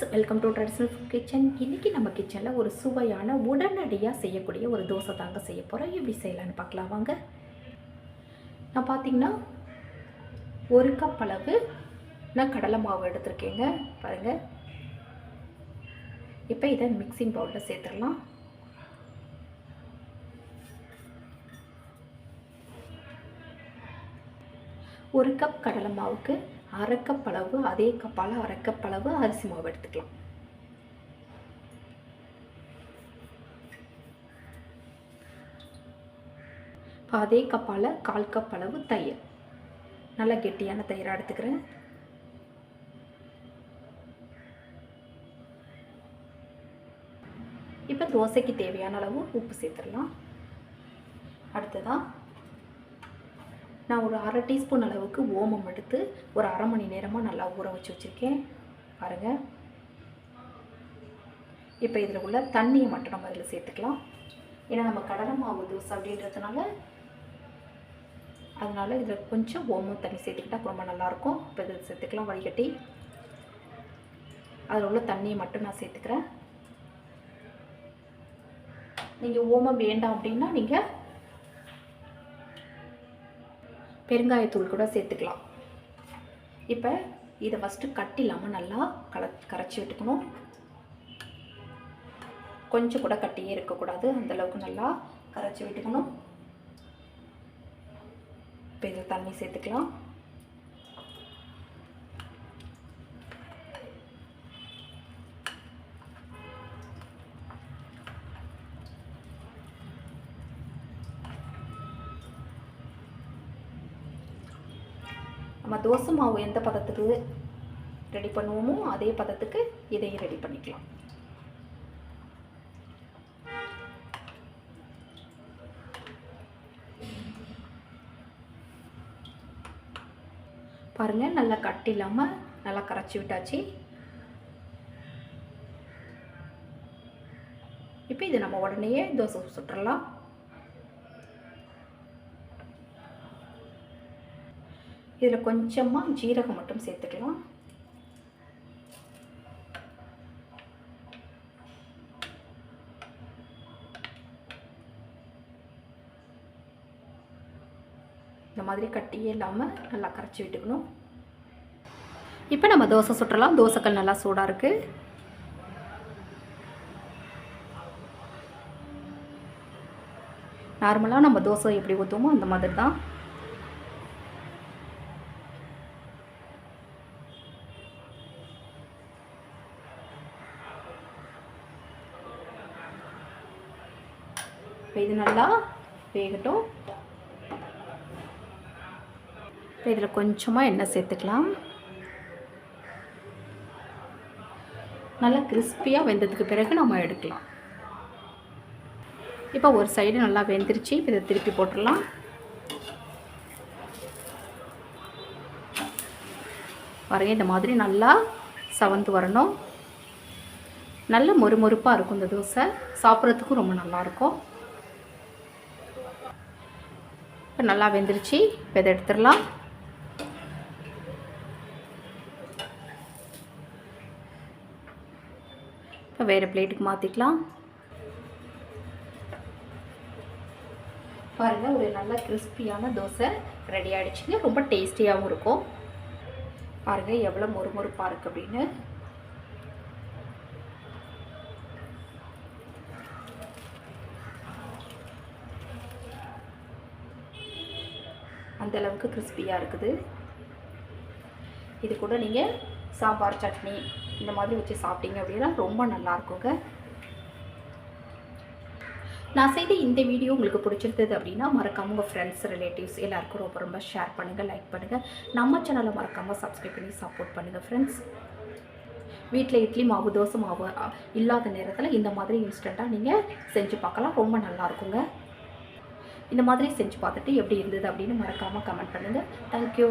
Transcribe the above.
Friends welcome to traditional food kitchen இன்றைக்கி நம்ம கிச்சனில் ஒரு சுவையான உடனடியாக செய்யக்கூடிய ஒரு தோசை தாங்க செய்ய போகிறோம் எப்படி செய்யலான்னு பார்க்கலாம். வாங்க. நான் பார்த்தீங்கன்னா ஒரு கப் அளவு நான் கடலை மாவு எடுத்திருக்கேங்க. பாருங்கள் இப்போ இதை மிக்சிங் பவுலில் சேர்த்துடலாம். ஒரு கப் கடலை மாவுக்கு அரை கப் அளவு அதே கப்பால் அரை கப் அளவு அரிசி மாவு எடுத்துக்கலாம். அதே கப்பால் கால் கப் அளவு தயிர். நல்லா கெட்டியான தயிராக எடுத்துக்கிறேன். இப்போ தோசைக்கு தேவையான அளவு உப்பு சேர்த்துடலாம். அடுத்ததாக நான் ஒரு அரை டீஸ்பூன் அளவுக்கு ஓமம் எடுத்து ஒரு அரை மணி நேரமாக நல்லா ஊற வச்சு வச்சுருக்கேன். பாருங்கள் இப்போ இதில் உள்ள தண்ணியை மட்டும் நம்ம இதில் சேர்த்துக்கலாம். ஏன்னா நம்ம கடலை மாவு தோசை அப்படின்றதுனால அதனால் இதில் கொஞ்சம் ஓமம் தண்ணி சேர்த்துக்கிட்டா ரொம்ப நல்லாயிருக்கும் இப்போ இதில் சேர்த்துக்கலாம் வடிகட்டி. அதில் உள்ள தண்ணியை மட்டும் நான் சேர்த்துக்கிறேன். நீங்கள் ஓமம் வேண்டாம் அப்படின்னா நீங்கள் பெருங்காயத்தூள் கூட சேர்த்துக்கலாம். இப்போ இதை ஃபஸ்ட்டு கட்டி இல்லாமல் நல்லா கல கரைச்சி விட்டுக்கணும் கொஞ்சம் கூட கட்டியே இருக்கக்கூடாது. அந்தளவுக்கு நல்லா கரைச்சி விட்டுக்கணும் இப்போ இதில் தண்ணி சேர்த்துக்கலாம். நம்ம தோசை மாவு எந்த பதத்துக்கு ரெடி பண்ணுவோமோ அதே பதத்துக்கு இதையும் ரெடி பண்ணிக்கலாம். பாருங்கள் நல்லா கட்டி இல்லாமல் நல்லா கரைச்சி விட்டாச்சு. இப்போ இது நம்ம உடனேயே தோசை சுட்டுறலாம். இதில் கொஞ்சமாக ஜீரகம் மட்டும் சேர்த்துக்கலாம். இந்த மாதிரி கட்டியே இல்லாமல் நல்லா கரைச்சி விட்டுக்கணும். இப்போ நம்ம தோசை சுட்டுறலாம் தோசைக்கல் நல்லா சூடாக இருக்குது நார்மலாக நம்ம தோசை எப்படி ஊற்றுவோமோ அந்த மாதிரி தான் இப்போ இது நல்லா வேகட்டும். இப்போ இதில் கொஞ்சமாக எண்ணெய் சேர்த்துக்கலாம். நல்லா கிறிஸ்பியாக வெந்ததுக்கு பிறகு நம்ம எடுக்கலாம். இப்போ ஒரு சைடு நல்லா வெந்துருச்சு. இப்போ இதை திருப்பி போட்டுடலாம். பாருங்க இந்த மாதிரி நல்லா சவந்து வரணும். நல்ல மொறுமொறுப்பாக இருக்கும் இந்த தோசை. சாப்பிட்றதுக்கும் ரொம்ப நல்லாயிருக்கும். இப்போ நல்லா வெந்துருச்சு. இப்போ இதை எடுத்துடலாம். இப்போ வேறு பிளேட்டுக்கு மாற்றிக்கலாம் பாருங்கள் ஒரு நல்ல கிறிஸ்பியான தோசை ரெடி ஆகிடுச்சுங்க ரொம்ப டேஸ்டியாகவும் இருக்கும். பாருங்கள் எவ்வளோ மொறுமொறுப்பாக இருக்குது அப்படின்னு. அந்தளவுக்கு கிறிஸ்பியாக இருக்குது. இது கூட நீங்கள் சாம்பார் சட்னி இந்த மாதிரி வச்சு சாப்பிட்டீங்க அப்படின்னா ரொம்ப நல்லாயிருக்குங்க. நான் செய்த இந்த வீடியோ உங்களுக்கு பிடிச்சிருந்தது அப்படின்னா மறக்காமல் உங்கள் ஃப்ரெண்ட்ஸ் ரிலேட்டிவ்ஸ் எல்லாருக்கும் ரொம்ப ரொம்ப ஷேர் பண்ணுங்கள் லைக் பண்ணுங்கள் நம்ம சேனலை மறக்காமல் சப்ஸ்கிரைப் பண்ணி சப்போர்ட் பண்ணுங்கள் ஃப்ரெண்ட்ஸ் வீட்டில் இட்லி மாவு தோசை மாவு இல்லாத நேரத்தில் இந்த மாதிரி இன்ஸ்டண்ட்டாக நீங்கள் செஞ்சு பார்க்கலாம். ரொம்ப நல்லாயிருக்குங்க. இந்த மாதிரி செஞ்சு பார்த்துட்டு எப்படி இருந்தது அப்படின்னு மறக்காமல் கமெண்ட் பண்ணுங்கள் தேங்க்யூ